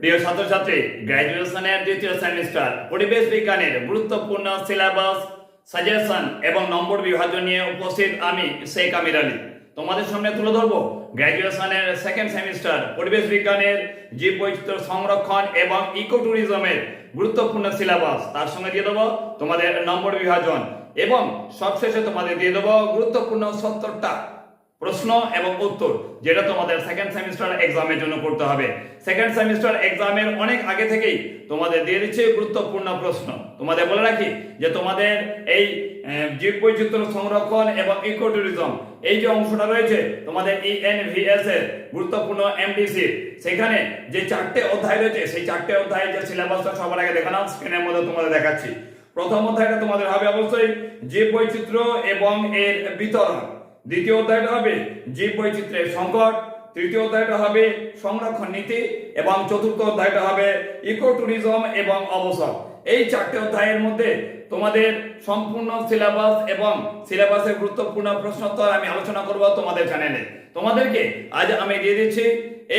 প্রিয় ছাত্রছাত্রী গ্র্যাজুয়েশনের দ্বিতীয় সেমিস্টার পরিবেশ বিজ্ঞানের গুরুত্বপূর্ণ সিলেবাস সাজেশন এবং নম্বর বিভাজন নিয়ে উপস্থিত আমি শেখ আমির আলী। তোমাদের সামনে তুলে ধরবো গ্র্যাজুয়েশনের সেকেন্ড সেমিস্টার পরিবেশ বিজ্ঞানের জীব বৈচিত্র্য সংরক্ষণ এবং ইকো ট্যুরিজমের গুরুত্বপূর্ণ সিলেবাস তার সঙ্গে দিয়ে দেবো তোমাদের নম্বর বিভাজন এবং সবশেষে তোমাদের দিয়ে দেবো গুরুত্বপূর্ণ সত্তরটা প্রশ্ন এবং উত্তর, যেটা তোমাদের সেকেন্ড সেমিস্টার এক্সামের জন্য করতে হবে। সেকেন্ড সেমিস্টার এক্সামের অনেক আগে থেকেই তোমাদের দিয়ে দিচ্ছে গুরুত্বপূর্ণ প্রশ্ন। তোমাদের বলে রাখি যে তোমাদের এই জীব বৈচিত্র্য সংরক্ষণ এবং ইকো ট্যুরিজম এই যে অংশটা রয়েছে, তোমাদের E ইএনভিএস এর গুরুত্বপূর্ণ এমডিসি সেখানে যে চারটে অধ্যায় রয়েছে, সেই চারটে অধ্যায়ের যে সিলেবাসটা সবার আগে দেখানো স্ক্রিনের মধ্যে তোমাদের দেখাচ্ছি। প্রথম অধ্যায়টা তোমাদের হবে অবশ্যই জীব বৈচিত্র্য এবং এর বিতরণ। দ্বিতীয় অধ্যায়টা হবে জীব বৈচিত্র্যের সংকট। তৃতীয় অধ্যায়টা হবে সংরক্ষণ নীতি এবং চতুর্থ অধ্যায়টা হবে ইকো ট্যুরিজম এবং অবসর। এই চারটে অধ্যায়ের মধ্যে তোমাদের সম্পূর্ণ সিলেবাস এবং সিলেবাসের গুরুত্বপূর্ণ প্রশ্নোত্তর আমি আলোচনা করব তোমাদের চ্যানেলে তোমাদেরকে আজ আমি দিয়ে দিচ্ছি,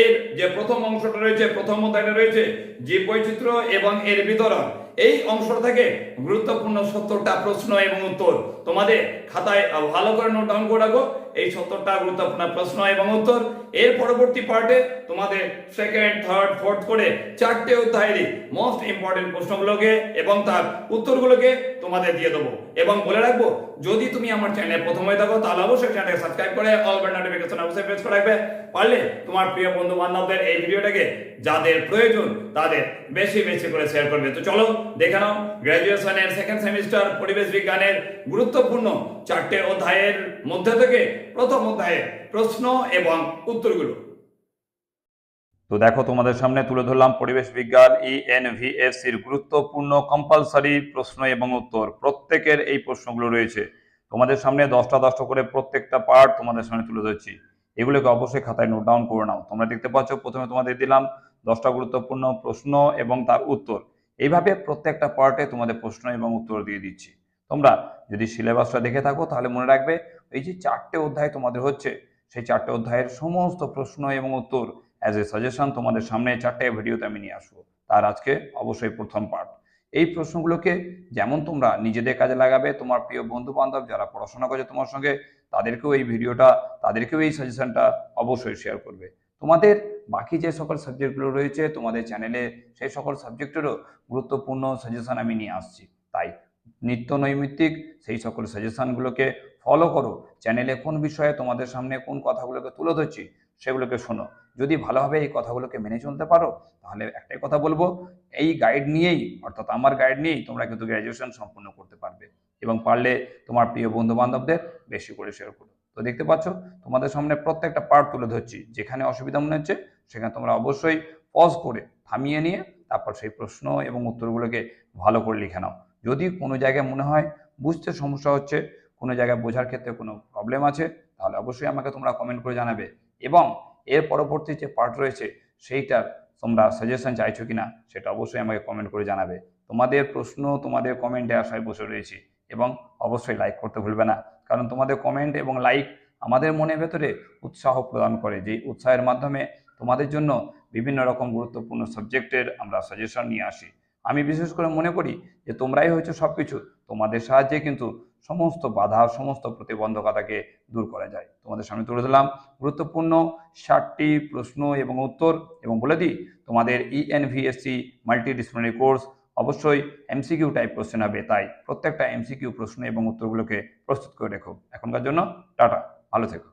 এর যে প্রথম অংশটা রয়েছে, প্রথম অধ্যায়টা রয়েছে জীব বৈচিত্র্য এবং এর বিতরণ এই অংশ থেকে গুরুত্বপূর্ণ সত্তরটা প্রশ্ন এবং উত্তর তোমাদের খাতায় ভালো করে নোট ডাউন করে রাখো। এই সত্তরটা গুরুত্বপূর্ণ প্রশ্ন এবং উত্তর। এর পরবর্তী পার্টে তোমাদের সেকেন্ড থার্ড ফোর্থ করে চারটে অধ্যায়েরই মোস্ট ইম্পর্টেন্ট প্রশ্নগুলোকে এবং তার উত্তরগুলোকে তোমাদের দিয়ে দেবো। এবং বলে রাখব, যদি তুমি আমার চ্যানেলে প্রথম হয়ে থাকো, তাহলে অবশ্যই চ্যানেলকে সাবস্ক্রাইব করে অল বেল নোটিফিকেশন অবশ্যই প্রেস করে রাখবে। পারলে তোমার প্রিয় বন্ধু বান্ধবদের এই ভিডিওটাকে যাদের প্রয়োজন, তাদের বেশি বেশি করে শেয়ার করবে। তো চলো, দেখে নাও গ্র্যাজুয়েশনের সেকেন্ড সেমিস্টার পরিবেশ বিজ্ঞানের গুরুত্বপূর্ণ চারটে অধ্যায়ের মধ্যে থেকে প্রথম অধ্যায়ের প্রশ্ন এবং উত্তরগুলো। তো দেখো, তোমাদের সামনে তুলে ধরলাম পরিবেশ বিজ্ঞান E ইএনভিএসসির গুরুত্বপূর্ণ কম্পালসারি প্রশ্ন এবং উত্তর। প্রত্যেকের এই প্রশ্নগুলো রয়েছে। তোমাদের সামনে দশটা দশটা করে প্রত্যেকটা পার্ট তোমাদের সামনে তুলে ধরছি। এগুলোকে অবশ্যই খাতায় নোট ডাউন করে নাও। তোমরা দেখতে পাচ্ছ, প্রথমে তোমাদের দিলাম দশটা গুরুত্বপূর্ণ প্রশ্ন এবং তার উত্তর। এইভাবে প্রত্যেকটা পার্টে তোমাদের প্রশ্ন এবং উত্তর দিয়ে দিচ্ছি। তোমরা যদি সিলেবাসটা দেখে থাকো, তাহলে মনে রাখবে, এই যে চারটে অধ্যায় তোমাদের হচ্ছে, সেই চারটে অধ্যায়ের সমস্ত প্রশ্ন এবং উত্তর অ্যাজ এ সাজেশন তোমাদের সামনে চারটে ভিডিওতে আমি নিয়ে আসব। তার আজকে অবশ্যই প্রথম পার্ট এই প্রশ্নগুলোকে যেমন তোমরা নিজেদের কাজে লাগাবে, তোমার প্রিয় বন্ধু বান্ধব যারা পড়াশোনা করছে তোমার সঙ্গে, তাদেরকেও এই ভিডিওটা, তাদেরকেও এই সাজেশনটা অবশ্যই শেয়ার করবে। তোমাদের বাকি যে সকল সাবজেক্টগুলো রয়েছে, তোমাদের চ্যানেলে সেই সকল সাবজেক্টেরও গুরুত্বপূর্ণ সাজেশন আমি নিয়ে আসছি। তাই নিত্য নৈমিত্তিক সেই সকল সাজেশনগুলোকে ফলো করো। চ্যানেলে কোন বিষয়ে তোমাদের সামনে কোন কথাগুলোকে তুলে ধরছি, সেগুলোকে শোনো। যদি ভালোভাবে এই কথাগুলোকে মেনে চলতে পারো, তাহলে একটাই কথা বলব, এই গাইড নিয়েই, অর্থাৎ আমার গাইড নিয়েই তোমরা কিন্তু গ্র্যাজুয়েশন সম্পূর্ণ করতে পারবে এবং পারলে তোমার প্রিয় বন্ধু বান্ধবদের বেশি করে শেয়ার করো। তো দেখতে পাচ্ছ, তোমাদের সামনে প্রত্যেকটা পার্ট তুলে ধরছি, যেখানে অসুবিধা মনে হচ্ছে, সেখানে তোমরা অবশ্যই পজ করে, থামিয়ে নিয়ে তারপর সেই প্রশ্ন এবং উত্তরগুলোকে ভালো করে লিখে নাও। যদি কোনো জায়গায় মনে হয় বুঝতে সমস্যা হচ্ছে, কোনো জায়গায় বোঝার ক্ষেত্রে কোনো প্রবলেম আছে, তাহলে অবশ্যই আমাকে তোমরা কমেন্ট করে জানাবে এবং এর পরবর্তী যে পার্ট রয়েছে সেইটার তোমরা সাজেশন চাইছো কিনা, সেটা অবশ্যই আমাকে কমেন্ট করে জানাবে। তোমাদের প্রশ্ন তোমাদের কমেন্টে আশায় বসে রয়েছি এবং অবশ্যই লাইক করতে ভুলবে না। কারণ তোমাদের কমেন্ট এবং লাইক আমাদের মনের ভেতরে উৎসাহ প্রদান করে, যেই উৎসাহের মাধ্যমে তোমাদের জন্য বিভিন্ন রকম গুরুত্বপূর্ণ সাবজেক্টের আমরা সাজেশন নিয়ে আসি। আমি বিশেষ করে মনে করি যে তোমরাই হয়েছে সব কিছু তোমাদের সাহায্যে কিন্তু সমস্ত বাধা, সমস্ত প্রতিবন্ধকতাকে দূর করা যায়। তোমাদের সামনে তুলে দিলাম গুরুত্বপূর্ণ ষাটটি প্রশ্ন এবং উত্তর এবং বলে দিই, তোমাদের ইএনভিএসসি মাল্টি ডিসিপ্লিনারি কোর্স অবশ্যই এমসিকিউ টাইপ কোশ্চেন হবে, তাই প্রত্যেকটা এমসিকিউ প্রশ্ন এবং উত্তরগুলোকে প্রস্তুত করে রেখো। এখনকার জন্য টাটা, ভালো থেকো।